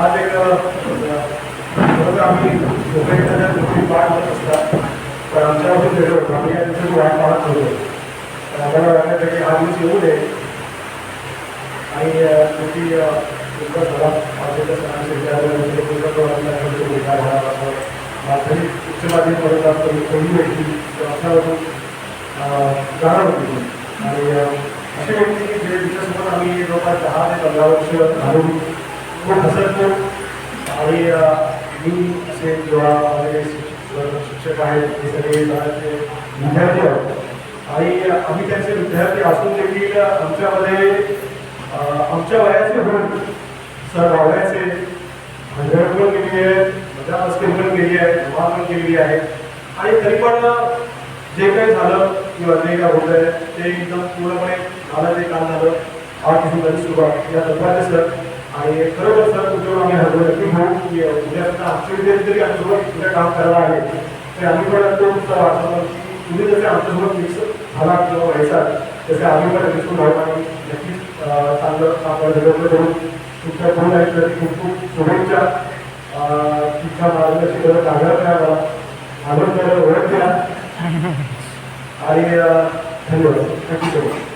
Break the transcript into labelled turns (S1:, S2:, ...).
S1: आज एक खरंच आम्ही लोकांच्या गोष्टी पाहत होत असतात तर आमच्यावरून वेळेवर आम्ही या दिवशी वाट पाहत होतो. तर आम्हाला वाटण्यासाठी हा दिवस येऊ नये आणि तुमची तुमच्या घरात माझ्या सणाचे तुमच्या प्रवासाला माध्यमिक उच्च माध्यमिक वर्गात कोणी व्यक्ती असल्यावरून जाणार होती आणि असे व्यक्ती जे तिच्यासोबत आम्ही जवळपास दहा ते पंधरा वर्ष घालून खूप हसत आणि मी असे जेव्हा माझे शिक्षक शिक्षक आहेत ते सगळे विद्यार्थी आहोत आणि आम्ही त्यांचे विद्यार्थी असून देखील आमच्यामध्ये आमच्या वयाचे म्हणून सर वावड्याचे भांडण पण केली आहे मजा मस्ती पण केली आहे धमाल पण केलेली आहे. आणि तरी पण जे काही झालं किंवा जे काय होत आहे ते एकदम पूर्णपणे झालं ते काम झालं आठ दिवसांची सुरुवात. या तत्वाचे सर आणि खरोखर सर तुमच्यावर आम्ही हरवलं नक्की होऊ की उद्या आश्चर्य आमच्या आमच्यासोबत उद्या काम करायला आहे. ते आम्ही पण तो तुमचा की तुम्ही जसे आमच्यासोबत मिक्स झाला किंवा व्हायचा. तसे आम्ही पण मिसळून राहू आणि नक्कीच चांगलं आपण डेव्हलप करून तुमच्या दोन आयुष्यासाठी खूप खूप शुभेच्छा. तिच्या तुमच्या गरज आग्रह करा आग्रह करायला ओळख द्या. आणि धन्यवाद. Thank you so much